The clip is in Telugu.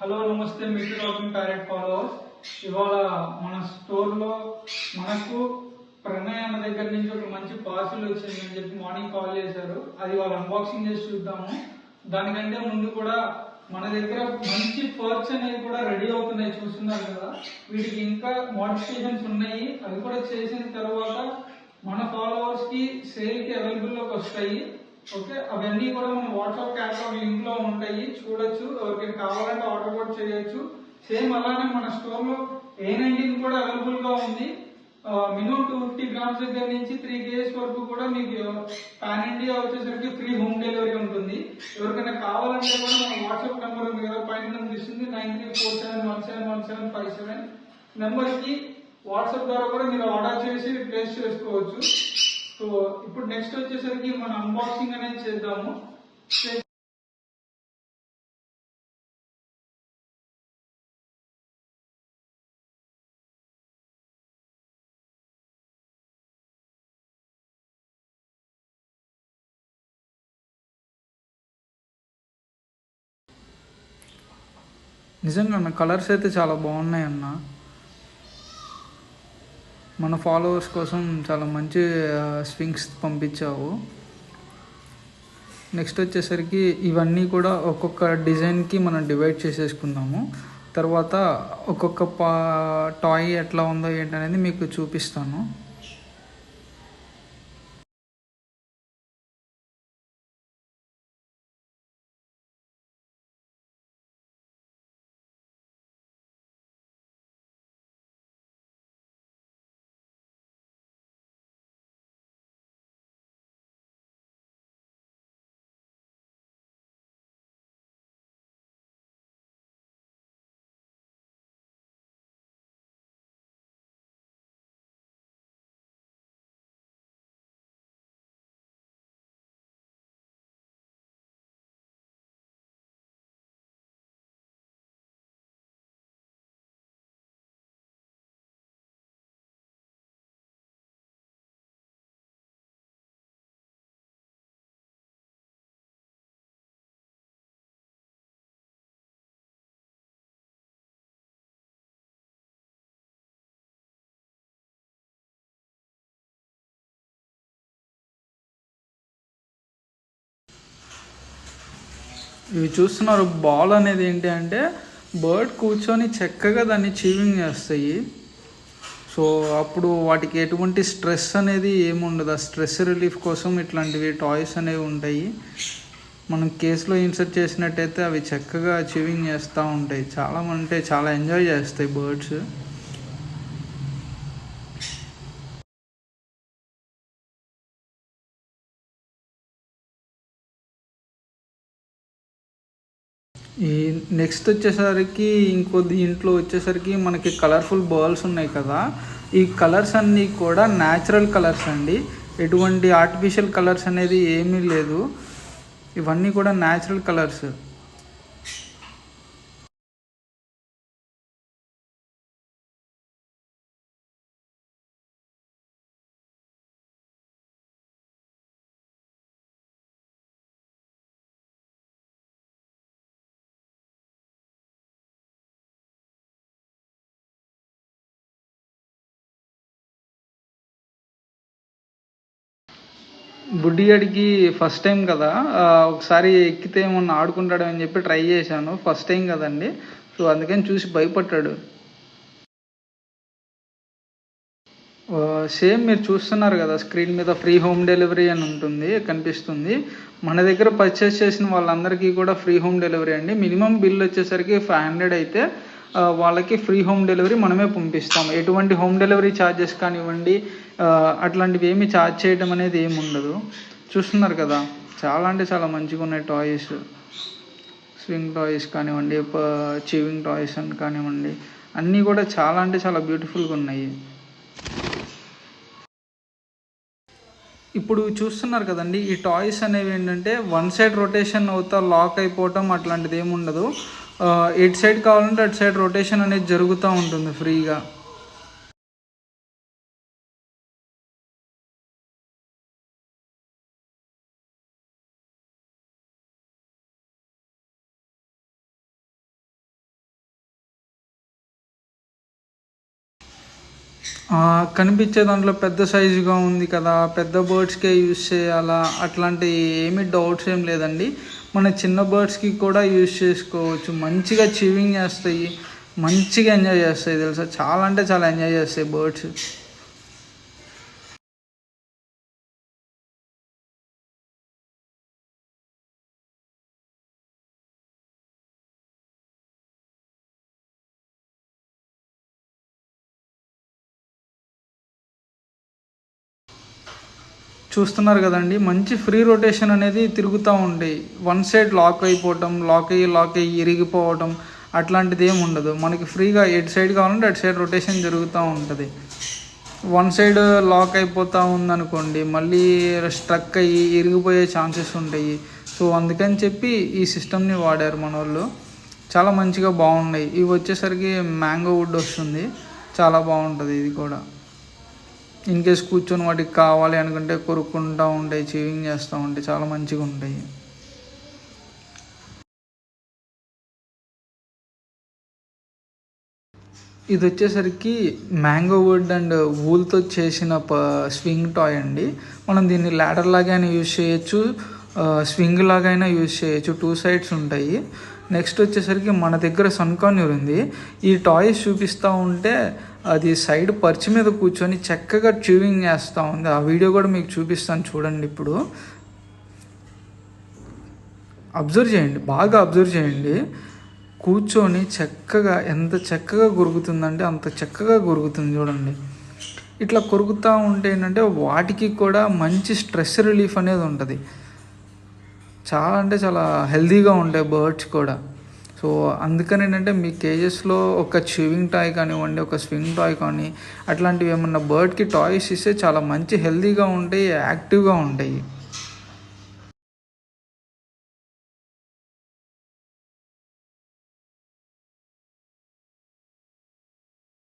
హలో నమస్తే మీకు టాకింగ్ ప్యారెట్ ఫాలోవర్స్. ఇవాళ మన స్టోర్లో మనకు ప్రణయ్ అన్న దగ్గర నుంచి ఒక మంచి పార్సిల్ వచ్చింది అని చెప్పి మార్నింగ్ కాల్ చేశారు. అది వాళ్ళు అన్బాక్సింగ్ చేసి చూద్దాము. దానికంటే ముందు కూడా మన దగ్గర మంచి పర్చ్ అనేవి కూడా రెడీ అవుతున్నాయి చూస్తున్నారు కదా. వీటికి ఇంకా మోడిఫికేషన్స్ ఉన్నాయి. అవి కూడా చేసిన తర్వాత మన ఫాలోవర్స్కి సేల్కి అవైలబుల్లోకి వస్తాయి. ఓకే అవన్నీ కూడా మన వాట్సాప్ ఉంటాయి చూడొచ్చు. ఎవరికైనా కావాలంటే ఆర్డర్ కూడా చేయొచ్చు. సేమ్ అలానే మన స్టోర్లో ఏ నైన్టీన్ కూడా అవైలబుల్గా ఉంది. మినిమం టూ ఫిఫ్టీ గ్రామ్స్ దగ్గర నుంచి త్రీ కేజీస్ వరకు కూడా మీకు పాన్ ఇండియా వచ్చేసరికి ఫ్రీ హోమ్ డెలివరీ ఉంటుంది. ఎవరికైనా కావాలంటే కూడా మన వాట్సాప్ నెంబర్ ఉంది కదా పైన కనిపిస్తుంది nine three four seven one seven one seven five seven. నెంబర్కి వాట్సాప్ ద్వారా కూడా మీరు ఆర్డర్ చేసి ప్లేస్ చేసుకోవచ్చు. సో ఇప్పుడు నెక్స్ట్ వచ్చేసరికి మన అన్బాక్సింగ్ అనేది చేద్దాము. నిజంగా అన్న కలర్స్ అయితే చాలా బాగున్నాయి అన్న. మన ఫాలోవర్స్ కోసం చాలా మంచి స్వింగ్స్ పంపించావు. నెక్స్ట్ వచ్చేసరికి ఇవన్నీ కూడా ఒక్కొక్క డిజైన్కి మనం డివైడ్ చేసేసుకుందాము. తర్వాత ఒక్కొక్క పా టాయ్ ఎట్లా ఉందో ఏంటనేది మీకు చూపిస్తాను. ఇవి చూస్తున్నారు బాల్ అనేది ఏంటి అంటే బర్డ్ కూర్చొని చక్కగా దాన్ని చీవింగ్ చేస్తాయి. సో అప్పుడు వాటికి ఎటువంటి స్ట్రెస్ అనేది ఏముండదు ఆ స్ట్రెస్ రిలీఫ్ కోసం ఇట్లాంటివి టాయ్స్ అనేవి ఉంటాయి. మనం కేసులో ఇన్సర్ట్ చేసినట్టయితే అవి చక్కగా చీవింగ్ చేస్తూ ఉంటాయి. చాలా అంటే చాలా ఎంజాయ్ చేస్తాయి బర్డ్స్ ఈ నెక్స్ట్ వచ్చేసరికి ఇంకో దీంట్లో వచ్చేసరికి మనకి కలర్ఫుల్ బాల్స్ ఉన్నాయి కదా. ఈ కలర్స్ అన్నీ కూడా న్యాచురల్ కలర్స్ అండి. ఎటువంటి ఆర్టిఫిషియల్ కలర్స్ అనేది ఏమీ లేదు. ఇవన్నీ కూడా న్యాచురల్ కలర్స్ బుడ్డి అడిగి ఫస్ట్ టైం కదా. ఒకసారి ఎక్కితే ఏమన్నా ఆడుకుంటాడని అని చెప్పి ట్రై చేశాను. ఫస్ట్ టైం కదండి. సో అందుకని చూసి భయపడ్డాడు. సేమ్ మీరు చూస్తున్నారు కదా స్క్రీన్ మీద ఫ్రీ హోమ్ డెలివరీ అని ఉంటుంది కనిపిస్తుంది. మన దగ్గర పర్చేస్ చేసిన వాళ్ళందరికీ కూడా ఫ్రీ హోమ్ డెలివరీ అండి. మినిమం బిల్ వచ్చేసరికి ఫైవ్ హండ్రెడ్ అయితే వాళ్ళకి ఫ్రీ హోమ్ డెలివరీ మనమే పంపిస్తాం. ఎటువంటి హోమ్ డెలివరీ ఛార్జెస్ కానివ్వండి అట్లాంటివి ఏమి ఛార్జ్ చేయడం అనేది ఏమి ఉండదు. చూస్తున్నారు కదా చాలా అంటే చాలా మంచిగా ఉన్నాయి టాయ్స్ స్వింగ్ టాయ్స్ కానివ్వండి చీవింగ్ టాయ్స్ అని కానివ్వండి అన్నీ కూడా చాలా అంటే చాలా బ్యూటిఫుల్గా ఉన్నాయి. ఇప్పుడు చూస్తున్నారు కదండి ఈ టాయ్స్ అనేవి ఏంటంటే వన్ సైడ్ రొటేషన్ అవుతా లాక్ అయిపోవటం అట్లాంటిది ఏమి ఉండదు. ఎటు సైడ్ కావాలంటే అటు సైడ్ రొటేషన్ అనేది జరుగుతూ ఉంటుంది ఫ్రీగా. కనిపించే దాంట్లో పెద్ద సైజుగా ఉంది కదా పెద్ద బర్డ్స్కే యూస్ చేయాలా అట్లాంటి ఏమి డౌట్స్ ఏం లేదండి. మన చిన్న బర్డ్స్కి కూడా యూజ్ చేసుకోవచ్చు. మంచిగా చివింగ్ చేస్తాయి మంచిగా ఎంజాయ్ చేస్తాయి తెలుసా? చాలా అంటే చాలా ఎంజాయ్ చేస్తాయి బర్డ్స్ చూస్తున్నారు కదండి మంచి ఫ్రీ రొటేషన్ అనేది తిరుగుతూ ఉండే. వన్ సైడ్ లాక్ అయిపోవటం లాక్ అయ్యి లాక్ అయ్యి ఇరిగిపోవటం అట్లాంటిది ఏమి ఉండదు. మనకి ఫ్రీగా ఎటు సైడ్ కావాలంటే అటు సైడ్ రొటేషన్ జరుగుతూ ఉంటుంది. వన్ సైడ్ లాక్ అయిపోతూ ఉందనుకోండి మళ్ళీ స్ట్రక్ అయ్యి ఇరిగిపోయే ఛాన్సెస్ ఉంటాయి. సో అందుకని చెప్పి ఈ సిస్టమ్ని వాడారు మన వాళ్ళు చాలా మంచిగా బాగున్నాయి. ఇవి వచ్చేసరికి మ్యాంగో వుడ్ వస్తుంది. చాలా బాగుంటుంది ఇది కూడా. ఇన్ కేస్ కూర్చొని వాటికి కావాలి అనుకుంటే కొరుక్కుంటూ ఉంటాయి చీవింగ్ చేస్తూ ఉంటాయి చాలా మంచిగా ఉంటాయి. ఇది వచ్చేసరికి మ్యాంగో వుడ్ అండ్ వూల్తో చేసిన ప స్వింగ్ టాయ్ అండి. మనం దీన్ని ల్యాడర్ అయినా యూజ్ చేయొచ్చు స్వింగ్ లాగా అయినా యూజ్ చేయొచ్చు. టూ సైడ్స్ ఉంటాయి. నెక్స్ట్ వచ్చేసరికి మన దగ్గర సన్కాన్యూర్ ఉంది. ఈ టాయ్స్ చూపిస్తూ ఉంటే అది సైడ్ పర్చి మీద కూర్చొని చక్కగా ట్యూవింగ్ చేస్తూ ఉంది. ఆ వీడియో కూడా మీకు చూపిస్తాను చూడండి ఇప్పుడు. అబ్జర్వ్ చేయండి. బాగా అబ్జర్వ్ చేయండి. కూర్చొని చక్కగా ఎంత చక్కగా గురుగుతుందంటే అంత చక్కగా గురుగుతుంది చూడండి. ఇట్లా కొరుకుతూ ఉంటే ఏంటంటే వాటికి కూడా మంచి స్ట్రెస్ రిలీఫ్ అనేది ఉంటుంది. చాలా అంటే చాలా హెల్దీగా ఉంటాయి బర్డ్స్ కూడా. సో అందుకని ఏంటంటే మీ కేజెస్లో ఒక చివింగ్ టాయ్ కానివ్వండి ఒక స్వింగ్ టాయ్ కానీ అట్లాంటివి ఏమన్నా బర్డ్కి టాయ్స్ ఇస్తే చాలా మంచి హెల్దీగా ఉంటాయి యాక్టివ్గా ఉంటాయి.